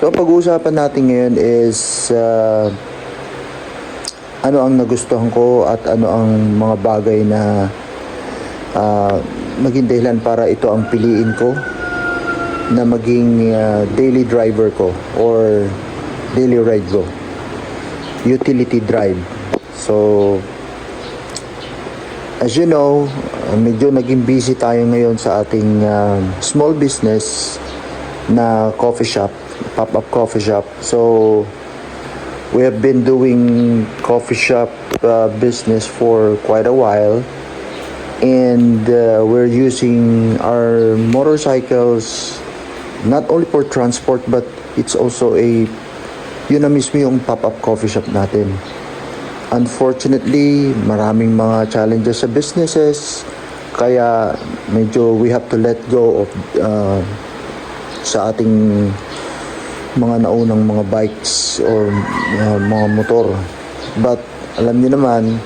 So pag-uusapan natin ngayon is uh, ano ang nagustuhan ko at ano ang mga bagay na uh, maging dahilan para ito ang piliin ko na maging uh, daily driver ko or daily ride ko. Utility drive. So as you know, medyo naging busy tayo ngayon sa ating uh, small business na coffee shop, pop-up coffee shop. So, we have been doing coffee shop uh, business for quite a while. And uh, we're using our motorcycles not only for transport but it's also a yun na mismo yung pop-up coffee shop natin. Unfortunately, maraming mga challenges sa businesses kaya medyo we have to let go of uh, sa ating mga naunang mga bikes or uh, mga motor. But alam niyo naman,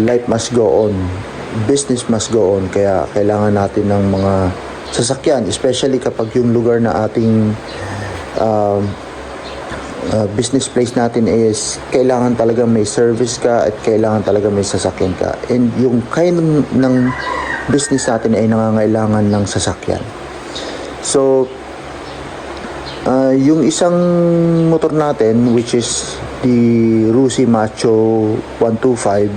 life must go on. Business must go on. Kaya kailangan natin ng mga sasakyan, especially kapag yung lugar na ating um, uh, business place natin is kailangan talaga may service ka at kailangan talaga may sasakyan ka. And yung kind ng business natin ay nangangailangan ng sasakyan. So, yung isang motor natin, which is the Rusi Macho 125,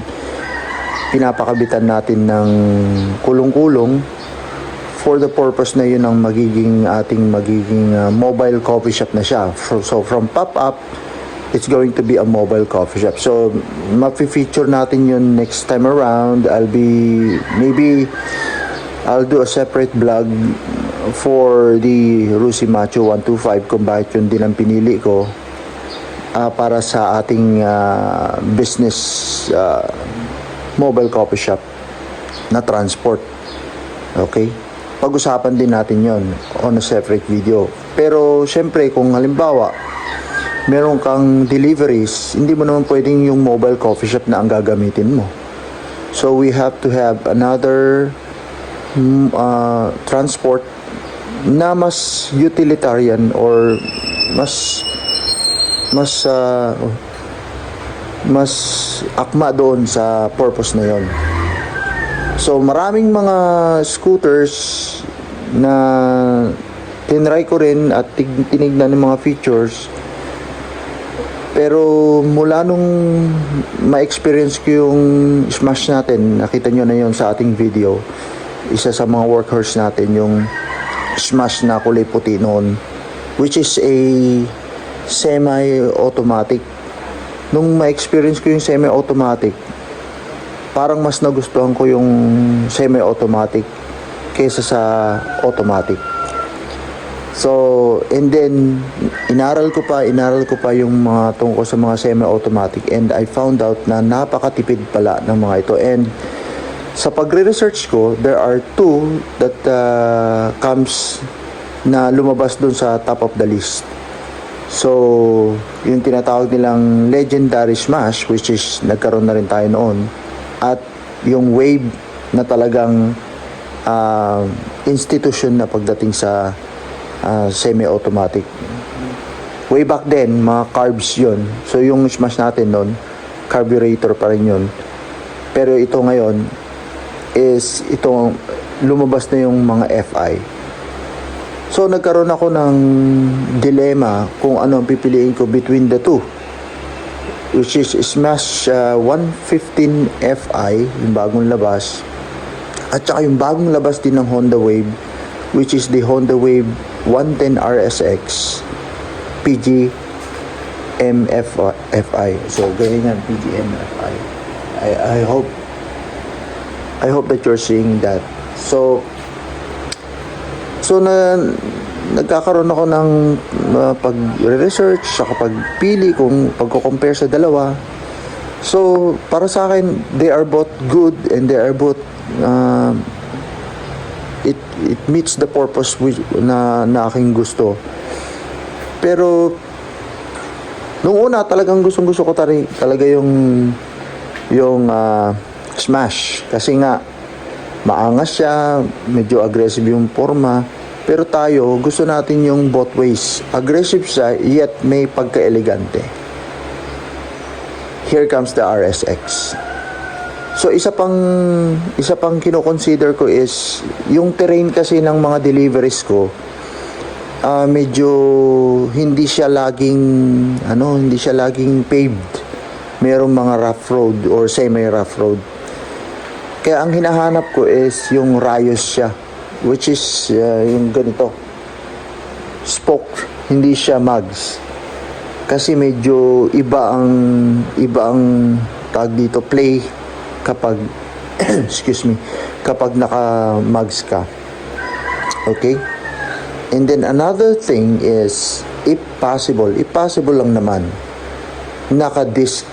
pinapakabitan natin ng kulong-kulong for the purpose na yun ang magiging ating magiging uh, mobile coffee shop na siya. So, so from pop-up, it's going to be a mobile coffee shop. So, mafe-feature natin yun next time around. I'll be, maybe, I'll do a separate vlog for the Rusi Macho 125 kung bakit yun din ang pinili ko ah, para sa ating ah, business ah, mobile coffee shop na transport. Okay? Pag-usapan din natin yon on a separate video. Pero syempre kung halimbawa meron kang deliveries, hindi mo naman pwedeng yung mobile coffee shop na ang gagamitin mo. So we have to have another uh, transport na mas utilitarian or mas mas uh, mas akma doon sa purpose na yon. So maraming mga scooters na tinry ko rin at tinignan ng mga features pero mula nung ma-experience ko yung smash natin, nakita nyo na yon sa ating video, isa sa mga workhorse natin, yung smash na kulay puti noon, which is a semi-automatic. Nung ma-experience ko yung semi-automatic, parang mas nagustuhan ko yung semi-automatic kaysa sa automatic. So, and then, inaral ko pa, inaral ko pa yung mga tungkol sa mga semi-automatic and I found out na napakatipid pala ng mga ito. And sa pagre-research ko, there are two that uh, comes na lumabas dun sa top of the list. So, yung tinatawag nilang legendary smash, which is nagkaroon na rin tayo noon, at yung wave na talagang uh, institution na pagdating sa uh, semi-automatic. Way back then, mga carbs yon So, yung smash natin noon, carburetor pa rin yun. Pero ito ngayon, is itong lumabas na yung mga FI. So, nagkaroon ako ng dilema kung ano ang pipiliin ko between the two. Which is Smash uh, 115 FI, yung bagong labas. At saka yung bagong labas din ng Honda Wave, which is the Honda Wave 110 RSX PG MFI. So, ganyan yan, PG MFI. I, I hope I hope that you're seeing that. So, so na nagkakaroon ako ng uh, pag-research sa pagpili kung pagko-compare sa dalawa. So, para sa akin, they are both good and they are both uh, it it meets the purpose which, na na aking gusto. Pero nung una talagang gustong-gusto ko tari, talaga yung yung ah, smash kasi nga maangas siya, medyo aggressive yung forma. Pero tayo, gusto natin yung both ways. Aggressive siya, yet may pagka-elegante. Here comes the RSX. So isa pang isa pang kino-consider ko is yung terrain kasi ng mga deliveries ko ah, medyo hindi siya laging ano, hindi siya laging paved. Merong mga rough road or semi rough road. Kaya ang hinahanap ko is yung rayos siya which is ah, yung ganito. Spoke, hindi siya mugs. Kasi medyo iba ang iba ang tag dito play kapag excuse me kapag naka mugs ka. Okay? And then another thing is if possible, if possible lang naman naka disc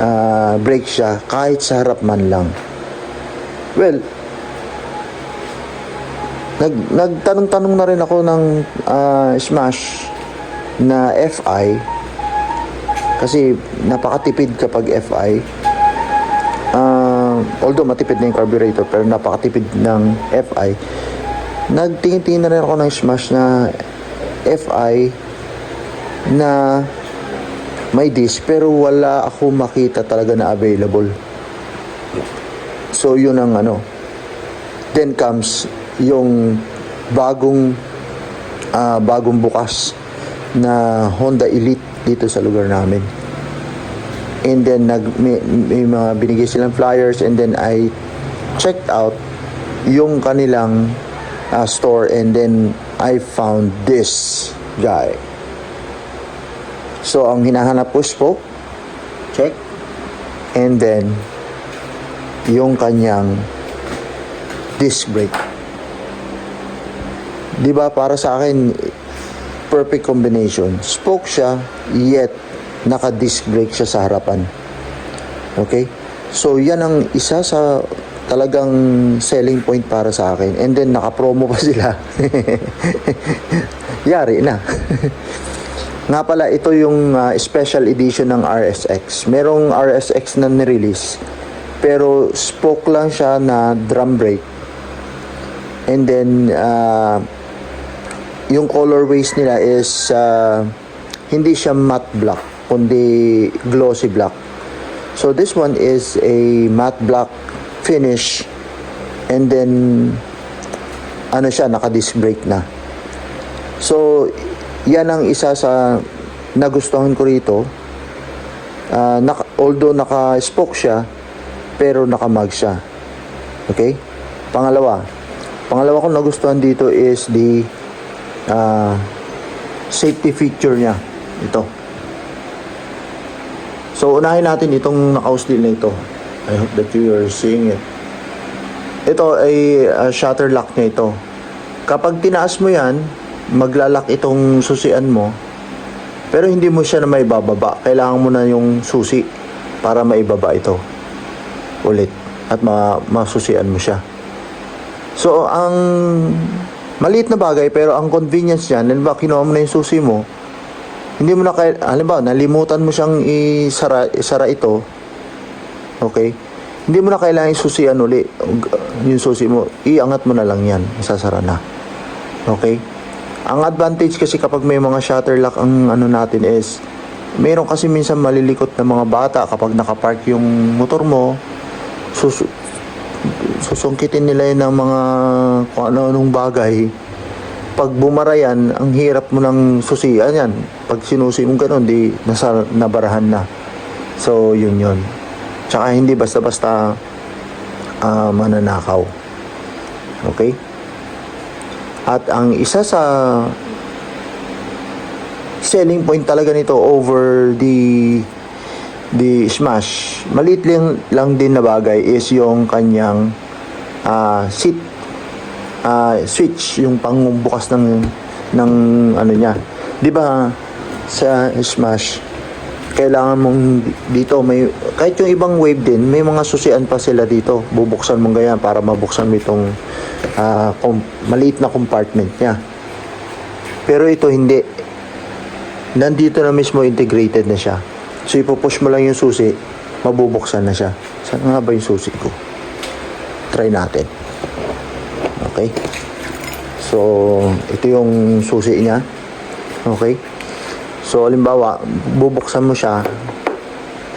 uh, brake siya kahit sa harap man lang. Well, nag nagtanong-tanong na rin ako ng ah, Smash na FI kasi napakatipid kapag FI Ah, although matipid na yung carburetor pero napakatipid ng FI nagtingin-tingin na rin ako ng Smash na FI na may disc pero wala ako makita talaga na available so yun ang ano. Then comes yung bagong ah, bagong bukas na Honda Elite dito sa lugar namin. And then nag may, may mga binigay silang flyers and then I checked out yung kanilang uh, store and then I found this guy. So ang hinahanap ko spoke check and then yung kanyang disc brake. Di ba? Para sa akin perfect combination. Spoke siya yet naka disc brake siya sa harapan. Okay? So yan ang isa sa talagang selling point para sa akin. And then naka promo pa sila. Yari na. Nga pala ito yung ah, special edition ng RSX merong RSX na nirelease pero spoke lang siya na drum brake and then ah, yung colorways nila is ah, hindi siya matte black kundi glossy black. So this one is a matte black finish. And then ano siya naka disc brake na. So yan ang isa sa nagustuhan ko rito. Ah, naka, although naka spoke siya pero naka mag siya. Okay? Pangalawa pangalawa kong nagustuhan dito is the ah, safety feature niya. Ito. So unahin natin itong naka-ausdil na ito. I hope that you are seeing it. Ito ay ah, shutter lock niya ito. Kapag tinaas mo yan maglalak itong susian mo pero hindi mo siya na may bababa kailangan mo na yung susi para maibaba ito ulit at ma masusian mo siya. So ang maliit na bagay pero ang convenience niyan halimbawa kinuha mo na yung susi mo hindi mo na kaya halimbawa nalimutan mo siyang isara, isara ito okay? Hindi mo na kailangan isusian uli yung susi mo. Iangat mo na lang yan masasara na okay? Ang advantage kasi kapag may mga shutter lock ang ano natin is meron kasi minsan malilikot na mga bata kapag nakapark yung motor mo sus susungkitin nila yun ng mga kung ano-anong bagay pag bumara yan, ang hirap mo ng susian yan. Pag sinusi mo ganun, di nasa, nabarahan na. So, yun yun. Tsaka hindi basta-basta ah, mananakaw. Okay? At ang isa sa selling point talaga nito over the the Smash, maliit lang, lang din na bagay is yung kanyang ah, seat ah, switch, yung pangbukas ng ng ano niya. 'Di ba sa Smash kailangan mong dito may kahit yung ibang wave din may mga susian pa sila dito. Bubuksan mo ganyan para mabuksan mo itong com- maliit na compartment niya. Pero ito hindi. Nandito na mismo integrated na siya so ipupush mo lang yung susi mabubuksan na siya saan nga ba yung susi ko try natin okay So, ito yung susi niya. Okay? So, halimbawa, bubuksan mo siya.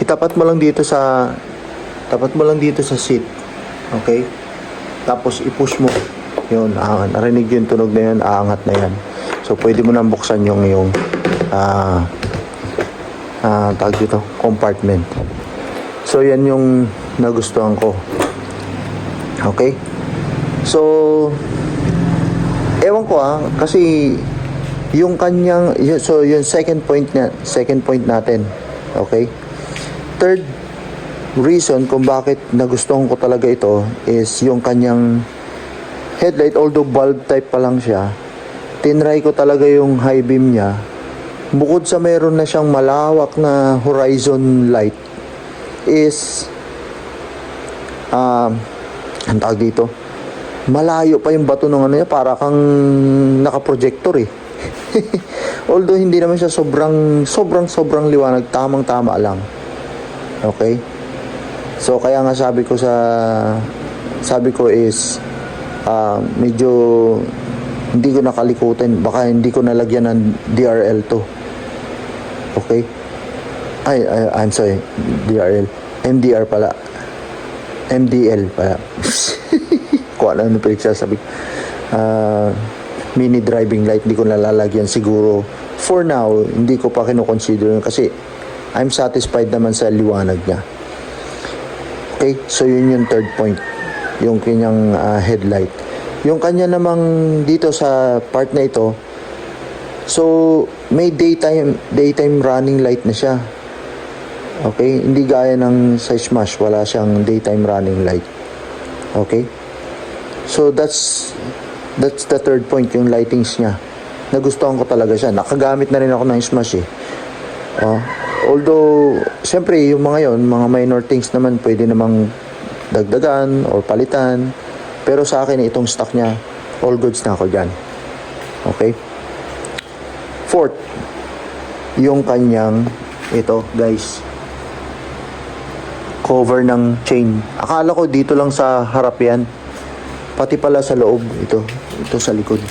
Itapat mo lang dito sa tapat mo lang dito sa seat. Okay? Tapos i-push mo. Yun, aangat. Narinig yung tunog na yun, aangat na yan. So, pwede mo nang buksan yung yung ah ah tawag dito, compartment. So, yan yung nagustuhan ko. Okay? So, ewan ko ah, kasi yung kanyang, so yung second point na, second point natin. Okay? Third reason kung bakit nagustuhan ko talaga ito is yung kanyang headlight, although bulb type pa lang siya, tinry ko talaga yung high beam niya. Bukod sa meron na siyang malawak na horizon light, is, um, ang tawag dito, malayo pa yung bato ng ano niya, para kang nakaprojector eh. although hindi naman siya sobrang, sobrang, sobrang liwanag, tamang-tama lang. Okay? So kaya nga sabi ko sa sabi ko is ah, medyo hindi ko nakalikutan baka hindi ko nalagyan ng DRL to. Okay? Ay, ay I'm sorry, DRL. MDR pala. MDL pala. Kung ano ano pinagsasabi. Ah, mini driving light, hindi ko nalalagyan siguro. For now, hindi ko pa kinoconsider yun kasi I'm satisfied naman sa liwanag niya. Okay, so yun yung third point, yung kanyang ah, headlight. Yung kanya namang dito sa part na ito, so may daytime daytime running light na siya. Okay, hindi gaya ng sa Smash, wala siyang daytime running light. Okay? So that's that's the third point, yung lightings niya. Nagustuhan ko talaga siya. Nakagamit na rin ako ng Smash eh. Oh, although, siyempre, yung mga yon, mga minor things naman, pwede namang dagdagan or palitan. Pero sa akin, itong stock niya, all goods na ako dyan. Okay? Fourth, yung kanyang, ito, guys, cover ng chain. Akala ko dito lang sa harap yan. Pati pala sa loob, ito. Ito sa likod.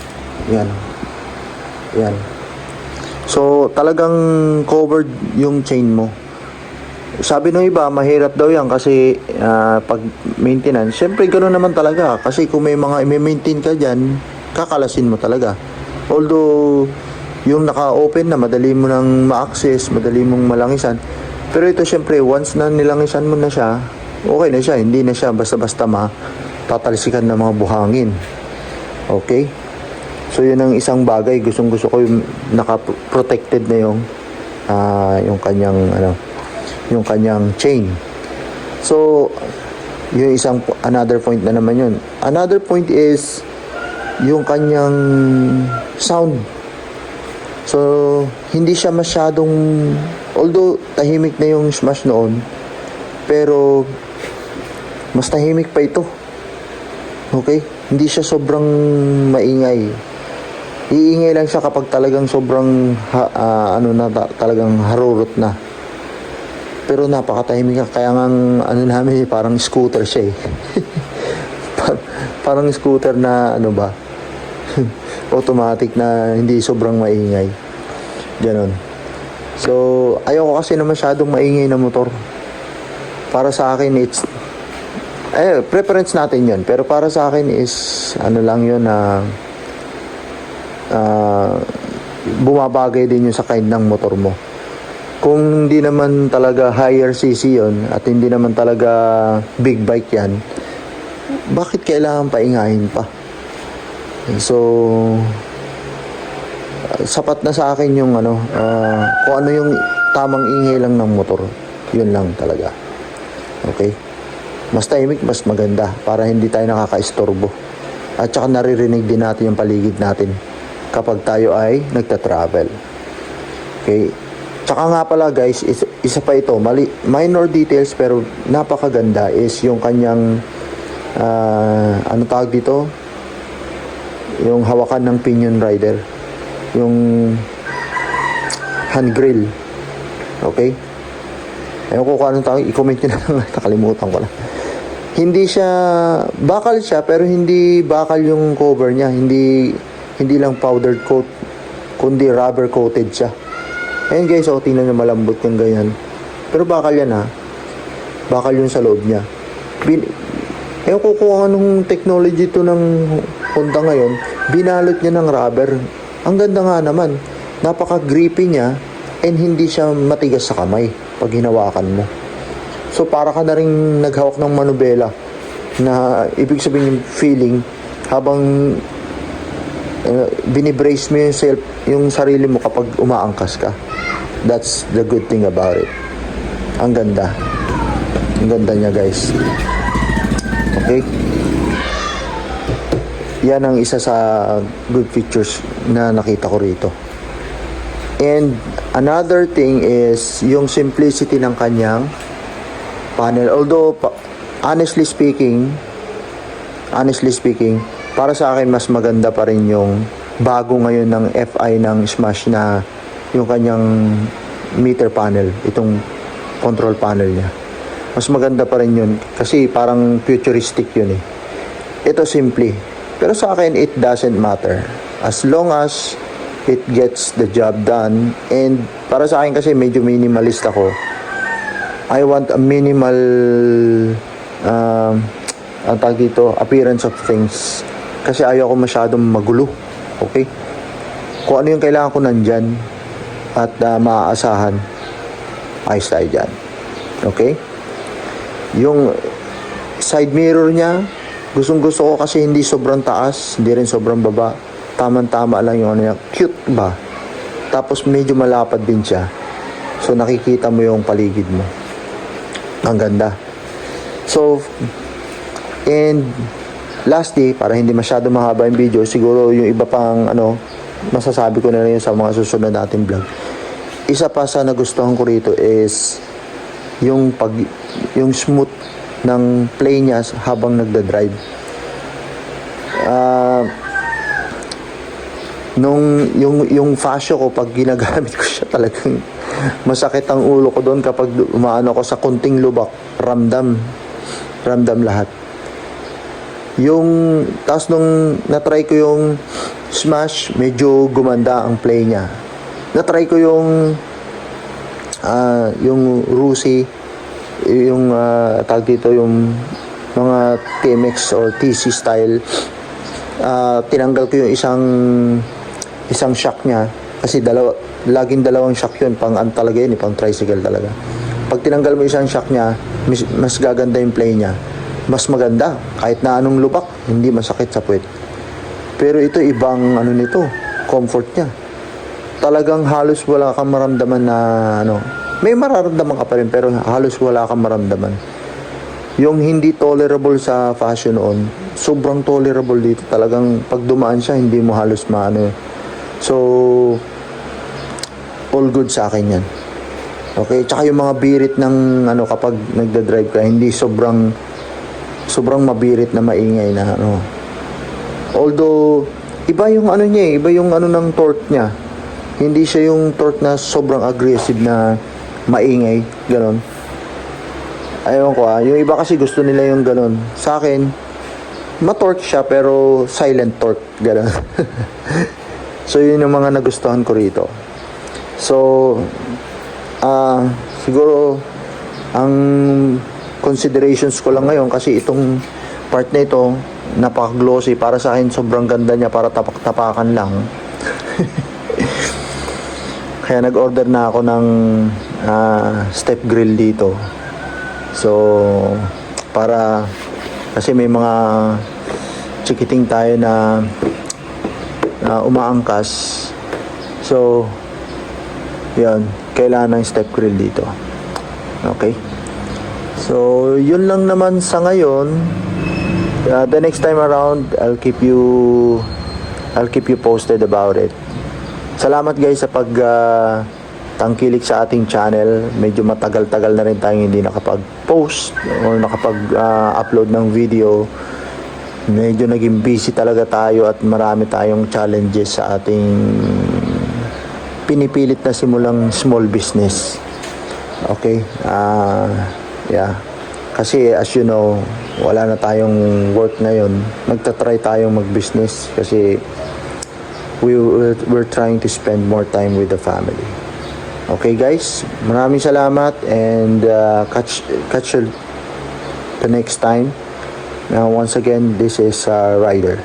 Yan. Yan. So, talagang covered yung chain mo. Sabi ng iba, mahirap daw yan kasi ah, pag maintenance, syempre gano'n naman talaga. Kasi kung may mga i-maintain ka dyan, kakalasin mo talaga. Although, yung naka-open na, madali mo nang ma-access, madali mong malangisan. Pero ito syempre, once na nilangisan mo na siya, okay na siya. Hindi na siya basta-basta ma tatalsikan ng mga buhangin. Okay? So yun ang isang bagay gustong gusto ko yung naka-protected na yung ah, yung kanyang ano yung kanyang chain. So yung isang another point na naman yun. Another point is yung kanyang sound. So hindi siya masyadong although tahimik na yung smash noon pero mas tahimik pa ito. Okay? Hindi siya sobrang maingay. Iingay lang siya kapag talagang sobrang ha, ah, ano na ta- talagang harurot na. Pero napakatahimik nga kaya nga ano namin parang scooter siya eh. Par- parang scooter na ano ba? Automatic na hindi sobrang maingay. Ganon. So, ayoko kasi na masyadong maingay na motor. Para sa akin, it's eh, preference natin yun. Pero para sa akin is, ano lang yun na, ah, bumabagay din yun sa kind ng motor mo. Kung hindi naman talaga higher CC yun, at hindi naman talaga big bike yan, bakit kailangan paingahin pa? So, ah, sapat na sa akin yung ano, ah, kung ano yung tamang ingay lang ng motor. Yun lang talaga. Okay? Mas tahimik, mas maganda para hindi tayo nakaka-istorbo. At saka naririnig din natin yung paligid natin kapag tayo ay nagta-travel. Okay? Tsaka nga pala guys, is, isa pa ito, mali, minor details pero napakaganda is yung kanyang ah, ano tawag dito? Yung hawakan ng pinion rider. Yung hand grill. Okay? Ewan ko kung anong tawag, i-comment nyo na lang, nakalimutan ko na. Hindi siya, bakal siya, pero hindi bakal yung cover niya. Hindi, hindi lang powdered coat, kundi rubber coated siya. Ayan guys, oh, tingnan nyo malambot yung ganyan. Pero bakal yan ha. Bakal yun sa loob niya. Bin Ewan ko kung anong technology to ng Honda ngayon, binalot niya ng rubber. Ang ganda nga naman. Napaka-grippy niya and hindi siya matigas sa kamay pag hinawakan mo. So para ka na rin naghawak ng manubela na ibig sabihin yung feeling habang uh, binibrace mo yung, self, yung sarili mo kapag umaangkas ka. That's the good thing about it. Ang ganda. Ang ganda niya guys. Okay? Yan ang isa sa good features na nakita ko rito. And another thing is yung simplicity ng kanyang panel. Although, honestly speaking, honestly speaking, para sa akin mas maganda pa rin yung bago ngayon ng FI ng Smash na yung kanyang meter panel, itong control panel niya. Mas maganda pa rin yun kasi parang futuristic yun eh. Ito simply. Pero sa akin, it doesn't matter. As long as it gets the job done. And para sa akin kasi medyo minimalist ako. I want a minimal um, ang tawag dito, appearance of things. Kasi ayaw ko masyadong magulo. Okay? Kung ano yung kailangan ko nandyan at uh, maaasahan, ayos tayo dyan. Okay? Yung side mirror niya, gustong gusto ko kasi hindi sobrang taas, hindi rin sobrang baba. Tamang-tama lang yung ano niya. Cute ba? Tapos medyo malapad din siya. So nakikita mo yung paligid mo. Ang ganda. So, and lastly, para hindi masyado mahaba yung video, siguro yung iba pang ano, masasabi ko na rin sa mga susunod nating vlog. Isa pa sa nagustuhan ko rito is yung pag yung smooth ng play niya habang nagda-drive. Ah nung yung yung fascio ko pag ginagamit ko siya talagang masakit ang ulo ko doon kapag umaano ko sa kunting lubak. Ramdam. Ramdam lahat. Yung tapos nung natry ko yung smash medyo gumanda ang play niya. Natry ko yung ah yung Rusi yung uh, tag dito yung mga TMX or TC style ah, tinanggal ko yung isang isang shock niya. Kasi dalawa laging dalawang shock yun pang an talaga yun eh, pang tricycle talaga. Pag tinanggal mo isang shock niya mas, mas gaganda yung play niya. Mas maganda kahit na anong lubak hindi masakit sa puwet. Pero ito ibang ano nito comfort niya. Talagang halos wala kang maramdaman na ano may mararamdaman ka pa rin pero halos wala kang maramdaman yung hindi tolerable sa fashion noon, sobrang tolerable dito. Talagang pag dumaan siya, hindi mo halos maano. So, all good sa akin yan. Okay, tsaka yung mga birit ng ano kapag nagda-drive ka, hindi sobrang sobrang mabirit na maingay na ano. Although iba yung ano niya, eh, iba yung ano ng torque niya. Hindi siya yung torque na sobrang aggressive na maingay, ganon. Ayun ko ah, yung iba kasi gusto nila yung ganon. Sa akin, ma-torque siya pero silent torque, ganon. so yun yung mga nagustuhan ko rito. So, ah, siguro ang considerations ko lang ngayon kasi itong part na ito napaka-glossy para sa akin sobrang ganda niya para tapak-tapakan lang. Kaya nag-order na ako ng ah, step grill dito. So, para kasi may mga chikiting tayo na na umaangkas. So, yan, kailangan ng step grill dito. Okay? So, yun lang naman sa ngayon. Uh, the next time around, I'll keep you I'll keep you posted about it. Salamat guys sa pag uh, tangkilik sa ating channel. Medyo matagal-tagal na rin tayong hindi nakapag-post or nakapag-upload ng video. Medyo naging busy talaga tayo at marami tayong challenges sa ating pinipilit na simulang small business. Okay? Ah, yeah. Kasi as you know, wala na tayong work ngayon. Nagtatry tayong mag-business kasi we we're trying to spend more time with the family. Okay guys, maraming salamat and uh, catch catch you the next time. Now once again, this is uh, Ryder.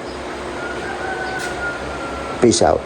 Peace out.